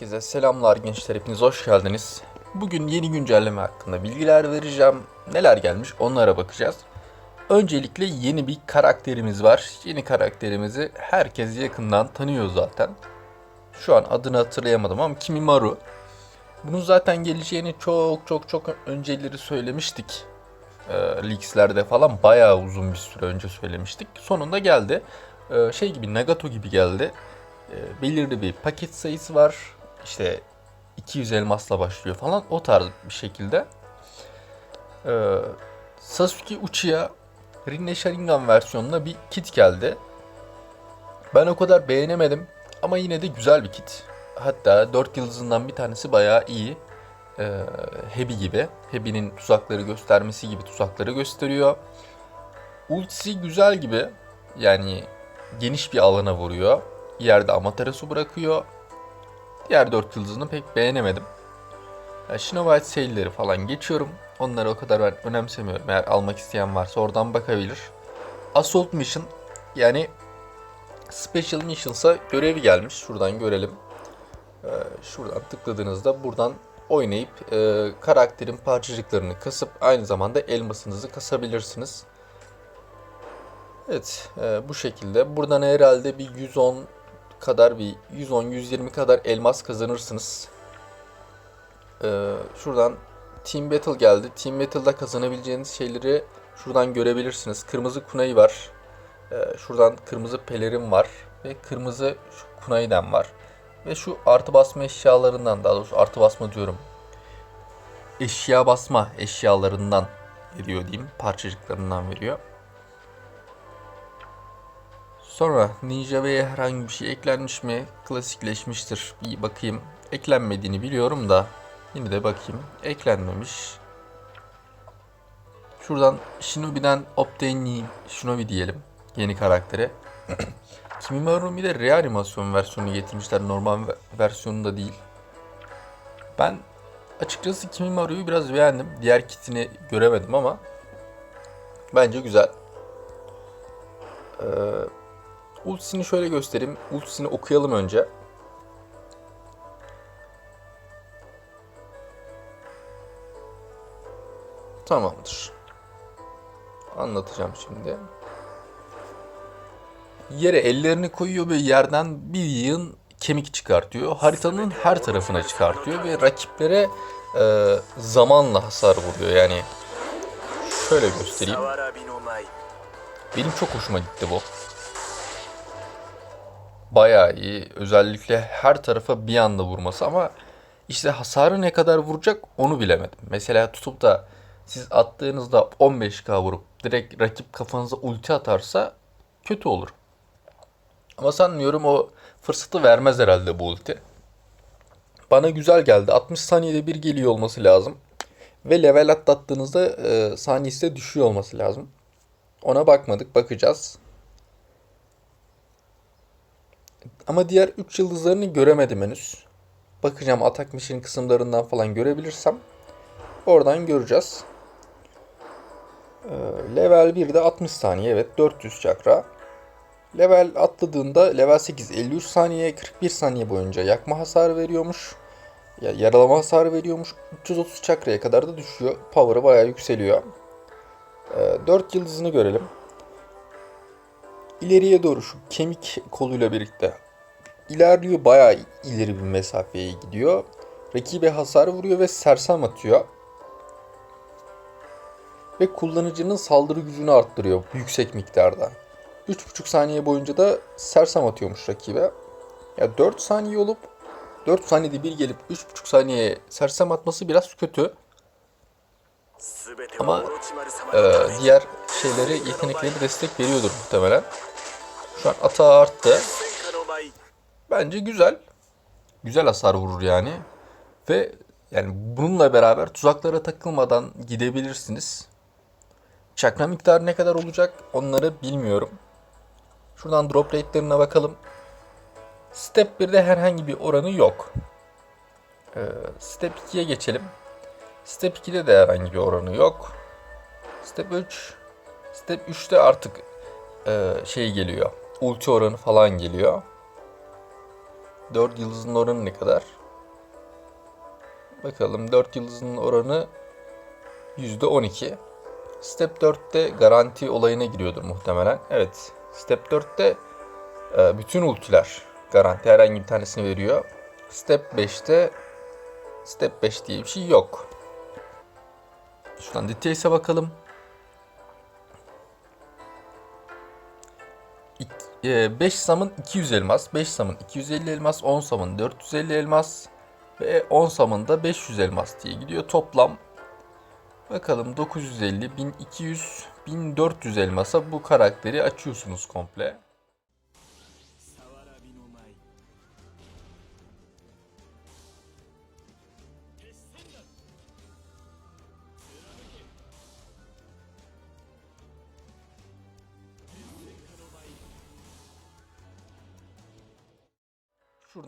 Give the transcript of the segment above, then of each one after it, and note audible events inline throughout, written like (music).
Herkese selamlar gençler hepiniz hoş geldiniz. Bugün yeni güncelleme hakkında bilgiler vereceğim. Neler gelmiş onlara bakacağız. Öncelikle yeni bir karakterimiz var. Yeni karakterimizi herkes yakından tanıyor zaten. Şu an adını hatırlayamadım ama Kimimaru. Bunun zaten geleceğini çok çok çok önceleri söylemiştik. Ee, leakslerde falan bayağı uzun bir süre önce söylemiştik. Sonunda geldi. Ee, şey gibi Nagato gibi geldi. Ee, belirli bir paket sayısı var. İşte 200 elmasla başlıyor falan o tarz bir şekilde. Ee, Sasuke Uchiha Rinne Sharingan versiyonuna bir kit geldi. Ben o kadar beğenemedim ama yine de güzel bir kit. Hatta 4 yıldızından bir tanesi bayağı iyi. Ee, Hebi gibi. Hebi'nin tuzakları göstermesi gibi tuzakları gösteriyor. Ultisi güzel gibi. Yani geniş bir alana vuruyor. Yerde Amaterasu bırakıyor. Diğer 4 yıldızını pek beğenemedim. Ya sale'leri falan geçiyorum. Onları o kadar ben önemsemiyorum. Eğer almak isteyen varsa oradan bakabilir. Assault Mission yani Special Missions'a görevi gelmiş. Şuradan görelim. Ee, şuradan tıkladığınızda buradan oynayıp e, karakterin parçacıklarını kasıp aynı zamanda elmasınızı kasabilirsiniz. Evet e, bu şekilde. Buradan herhalde bir 110 kadar bir 110-120 kadar elmas kazanırsınız. Ee, şuradan Team Battle geldi. Team Battle'da kazanabileceğiniz şeyleri şuradan görebilirsiniz. Kırmızı kunayı var. Ee, şuradan kırmızı pelerin var. Ve kırmızı şu kunayden var. Ve şu artı basma eşyalarından daha doğrusu artı basma diyorum. Eşya basma eşyalarından veriyor diyeyim. Parçacıklarından veriyor. Sonra Ninja B'ye herhangi bir şey eklenmiş mi? Klasikleşmiştir. Bir bakayım. Eklenmediğini biliyorum da yine de bakayım. Eklenmemiş. Şuradan Shinobi'den Obtained Shinobi diyelim. Yeni karaktere. (clears throat) Kimimaru'nun bir de reanimasyon versiyonu getirmişler. Normal ve- versiyonu da değil. Ben açıkçası Kimimaru'yu biraz beğendim. Diğer kitini göremedim ama bence güzel. Ee, Ultisini şöyle göstereyim. Ultisini okuyalım önce. Tamamdır. Anlatacağım şimdi. Yere ellerini koyuyor ve yerden bir yığın kemik çıkartıyor. Haritanın her tarafına çıkartıyor ve rakiplere e, zamanla hasar vuruyor. Yani şöyle göstereyim. Benim çok hoşuma gitti bu. Bayağı iyi. Özellikle her tarafa bir anda vurması ama işte hasarı ne kadar vuracak onu bilemedim. Mesela tutup da siz attığınızda 15k vurup direkt rakip kafanıza ulti atarsa kötü olur. Ama sanmıyorum o fırsatı vermez herhalde bu ulti. Bana güzel geldi. 60 saniyede bir geliyor olması lazım. Ve level atlattığınızda e, saniyesi de düşüyor olması lazım. Ona bakmadık, bakacağız. Ama diğer 3 yıldızlarını göremedim henüz. Bakacağım atak mission kısımlarından falan görebilirsem. Oradan göreceğiz. Ee, level 1'de 60 saniye evet 400 çakra. Level atladığında level 8 53 saniye 41 saniye boyunca yakma hasarı veriyormuş. Ya yaralama hasarı veriyormuş. 330 çakraya kadar da düşüyor. Power'ı bayağı yükseliyor. 4 yıldızını görelim. İleriye doğru şu kemik koluyla birlikte ilerliyor bayağı ileri bir mesafeye gidiyor. Rakibe hasar vuruyor ve sersem atıyor. Ve kullanıcının saldırı gücünü arttırıyor yüksek miktarda. 3,5 saniye boyunca da sersem atıyormuş rakibe. Ya yani 4 saniye olup 4 saniyede bir gelip 3,5 saniyeye sersem atması biraz kötü. Ama e, diğer şeylere, yetenekleri destek veriyordur muhtemelen. Şu an ata arttı. Bence güzel. Güzel hasar vurur yani. Ve yani bununla beraber tuzaklara takılmadan gidebilirsiniz. Çakma miktarı ne kadar olacak onları bilmiyorum. Şuradan drop rate'lerine bakalım. Step 1'de herhangi bir oranı yok. Ee, step 2'ye geçelim. Step 2'de de herhangi bir oranı yok. Step 3. Step 3'te artık e, şey geliyor. Ulti oranı falan geliyor. 4 yıldızın oranı ne kadar? Bakalım 4 yıldızın oranı %12. Step 4'te garanti olayına giriyordur muhtemelen. Evet. Step 4'te e, bütün ultiler garanti herhangi bir tanesini veriyor. Step 5'te Step 5 diye bir şey yok. Şuradan details'e bakalım. 5 samın 200 elmas, 5 samın 250 elmas, 10 samın 450 elmas ve 10 samın da 500 elmas diye gidiyor. Toplam bakalım 950, 1200, 1400 elmasa bu karakteri açıyorsunuz komple.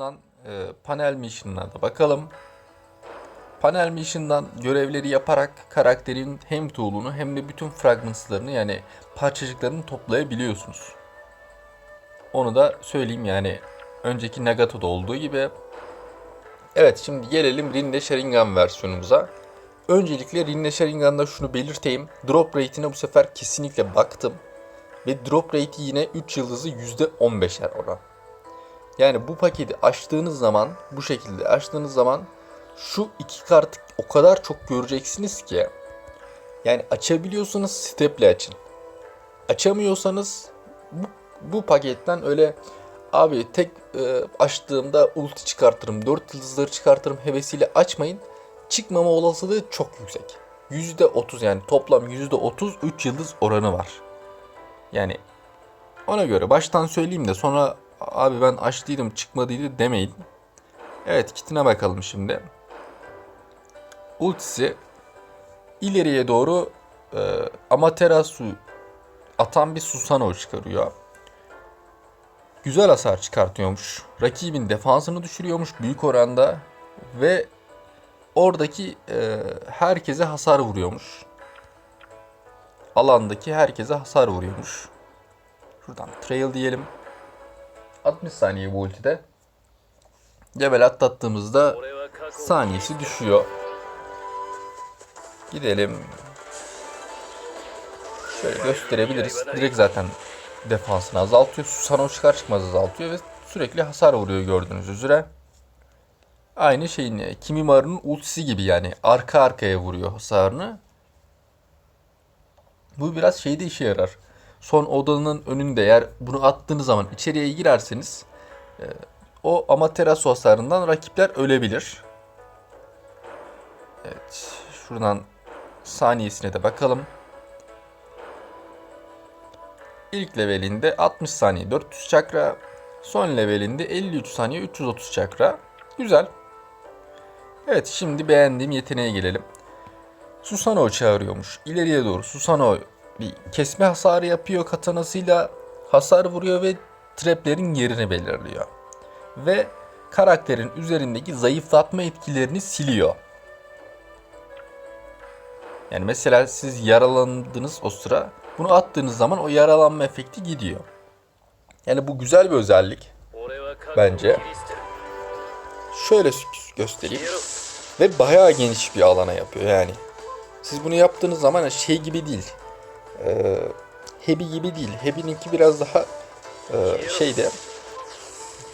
Şuradan e, panel mission'ına da bakalım. Panel mission'dan görevleri yaparak karakterin hem tool'unu hem de bütün fragments'larını yani parçacıklarını toplayabiliyorsunuz. Onu da söyleyeyim yani önceki Nagato'da olduğu gibi. Evet şimdi gelelim Rinde Sharingan versiyonumuza. Öncelikle Rinde Sharingan'da şunu belirteyim. Drop rate'ine bu sefer kesinlikle baktım. Ve drop rate'i yine 3 yıldızı %15'er oran. Yani bu paketi açtığınız zaman bu şekilde açtığınız zaman şu iki kartı o kadar çok göreceksiniz ki yani açabiliyorsanız steple açın. Açamıyorsanız bu, bu paketten öyle abi tek e, açtığımda ulti çıkartırım, 4 yıldızları çıkartırım hevesiyle açmayın. Çıkmama olasılığı çok yüksek. %30 yani toplam %30 3 yıldız oranı var. Yani ona göre baştan söyleyeyim de sonra abi ben açtıydım çıkmadıydı demeyin. Evet kitine bakalım şimdi. Ultisi ileriye doğru e, Amaterasu atan bir Susanoo çıkarıyor. Güzel hasar çıkartıyormuş. Rakibin defansını düşürüyormuş büyük oranda ve oradaki e, herkese hasar vuruyormuş. Alandaki herkese hasar vuruyormuş. Şuradan trail diyelim. 60 saniye bu ultide. Level atlattığımızda saniyesi düşüyor. Gidelim. Şöyle gösterebiliriz. Direkt zaten defansını azaltıyor. Susano çıkar çıkmaz azaltıyor ve sürekli hasar vuruyor gördüğünüz üzere. Aynı şeyin e, Kimimaru'nun ultisi gibi yani arka arkaya vuruyor hasarını. Bu biraz şeyde işe yarar. Son odanın önünde eğer bunu attığınız zaman içeriye girerseniz e, o Amaterasu hasarından rakipler ölebilir. Evet. Şuradan saniyesine de bakalım. İlk levelinde 60 saniye 400 çakra. Son levelinde 53 saniye 330 çakra. Güzel. Evet şimdi beğendiğim yeteneğe gelelim. Susanoo çağırıyormuş. İleriye doğru Susanoo bir kesme hasarı yapıyor katanasıyla hasar vuruyor ve traplerin yerini belirliyor. Ve karakterin üzerindeki zayıflatma etkilerini siliyor. Yani mesela siz yaralandınız o sıra bunu attığınız zaman o yaralanma efekti gidiyor. Yani bu güzel bir özellik bence. Şöyle göstereyim. Ve bayağı geniş bir alana yapıyor yani. Siz bunu yaptığınız zaman hani şey gibi değil e, Hebi gibi değil. Hebi'ninki biraz daha e, şeyde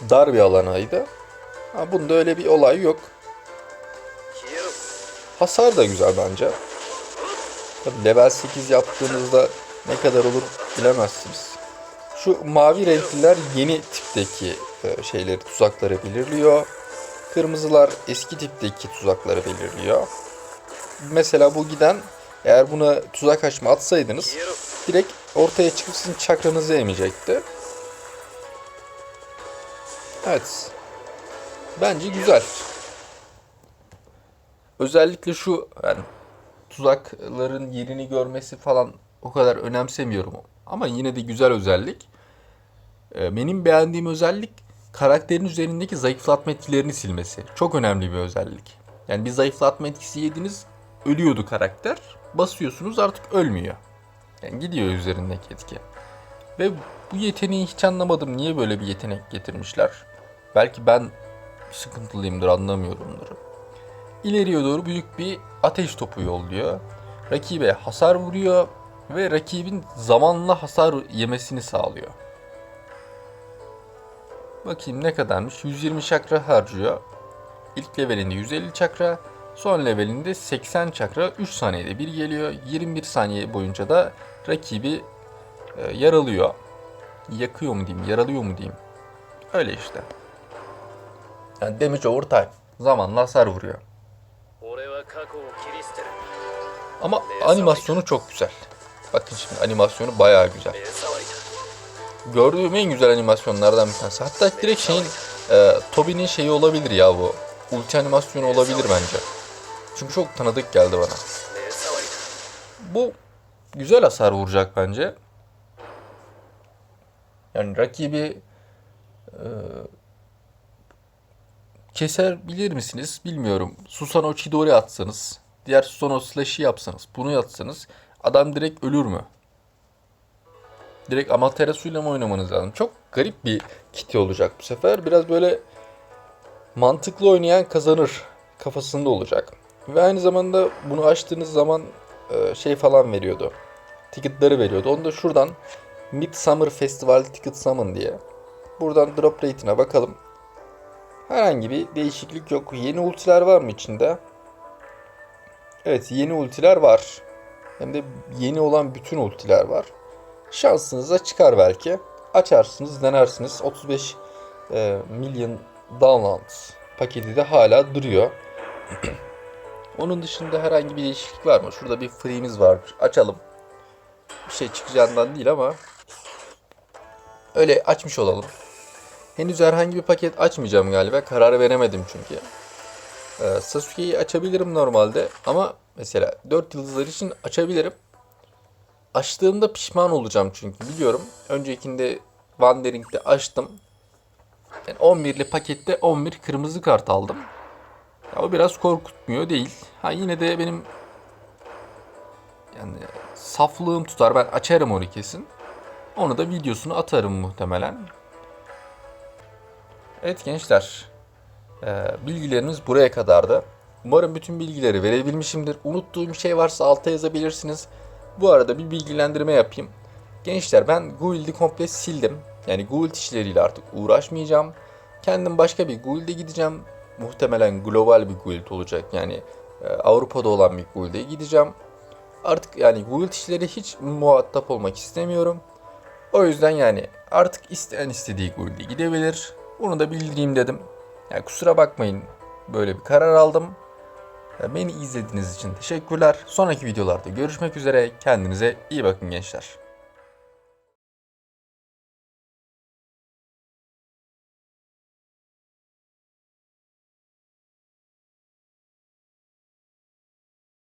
dar bir alanaydı. Ha, bunda öyle bir olay yok. Hasar da güzel bence. Tabii level 8 yaptığınızda ne kadar olur bilemezsiniz. Şu mavi renkliler yeni tipteki e, şeyleri, tuzakları belirliyor. Kırmızılar eski tipteki tuzakları belirliyor. Mesela bu giden eğer buna tuzak açma atsaydınız direkt ortaya çıkıp sizin çakranızı emecekti. Evet. Bence güzel. Özellikle şu yani tuzakların yerini görmesi falan o kadar önemsemiyorum. Ama yine de güzel özellik. Ee, benim beğendiğim özellik karakterin üzerindeki zayıflatma etkilerini silmesi. Çok önemli bir özellik. Yani bir zayıflatma etkisi yediniz ölüyordu karakter. Basıyorsunuz artık ölmüyor. Yani gidiyor üzerindeki etki. Ve bu yeteneği hiç anlamadım. Niye böyle bir yetenek getirmişler? Belki ben sıkıntılıyımdır anlamıyorumdur. ileriye doğru büyük bir ateş topu yolluyor. Rakibe hasar vuruyor ve rakibin zamanla hasar yemesini sağlıyor. Bakayım ne kadarmış? 120 çakra harcıyor. İlk levelinde 150 çakra, Son levelinde 80 çakra 3 saniyede bir geliyor. 21 saniye boyunca da rakibi e, yaralıyor. Yakıyor mu diyeyim, yaralıyor mu diyeyim. Öyle işte. Yani damage over time. Zamanla hasar vuruyor. Ama animasyonu çok güzel. Bakın şimdi animasyonu bayağı güzel. Gördüğüm en güzel animasyonlardan bir tanesi. Hatta direkt şeyin e, Tobi'nin şeyi olabilir ya bu. Ulti animasyonu olabilir bence. Çünkü çok tanıdık geldi bana. Bu güzel hasar vuracak bence. Yani rakibi e, kesebilir misiniz bilmiyorum. Susano Chidori atsanız, diğer Susano Slash'i yapsanız, bunu yapsanız adam direkt ölür mü? Direkt Amaterasu'yla mı oynamanız lazım? Çok garip bir kiti olacak bu sefer. Biraz böyle mantıklı oynayan kazanır kafasında olacak. Ve aynı zamanda bunu açtığınız zaman e, şey falan veriyordu. Ticketları veriyordu. Onu da şuradan Midsummer Festival Ticket Summon diye. Buradan drop rate'ine bakalım. Herhangi bir değişiklik yok. Yeni ultiler var mı içinde? Evet yeni ultiler var. Hem de yeni olan bütün ultiler var. Şansınıza çıkar belki. Açarsınız, denersiniz. 35 e, milyon download paketi de hala duruyor. (clears throat) Onun dışında herhangi bir değişiklik var mı? Şurada bir free'miz var. Açalım. Bir şey çıkacağından değil ama öyle açmış olalım. Henüz herhangi bir paket açmayacağım galiba. Karar veremedim çünkü. Ee, Sasuke'yi açabilirim normalde ama mesela 4 yıldızlar için açabilirim. Açtığımda pişman olacağım çünkü biliyorum. Öncekinde Wandering'de açtım. Yani 11'li pakette 11 kırmızı kart aldım. Ya o biraz korkutmuyor değil. Ha yine de benim yani saflığım tutar. Ben açarım onu kesin. Onu da videosunu atarım muhtemelen. Evet gençler. Ee, bilgilerimiz buraya kadardı. Umarım bütün bilgileri verebilmişimdir. Unuttuğum şey varsa alta yazabilirsiniz. Bu arada bir bilgilendirme yapayım. Gençler ben Guild'i komple sildim. Yani Guild işleriyle artık uğraşmayacağım. Kendim başka bir Guild'e gideceğim. Muhtemelen global bir Guild olacak. Yani e, Avrupa'da olan bir Guild'e gideceğim. Artık yani Guild işleri hiç muhatap olmak istemiyorum. O yüzden yani artık isteyen istediği Guild'e gidebilir. Bunu da bildireyim dedim. Yani kusura bakmayın böyle bir karar aldım. E, Beni izlediğiniz için teşekkürler. Sonraki videolarda görüşmek üzere. Kendinize iyi bakın gençler.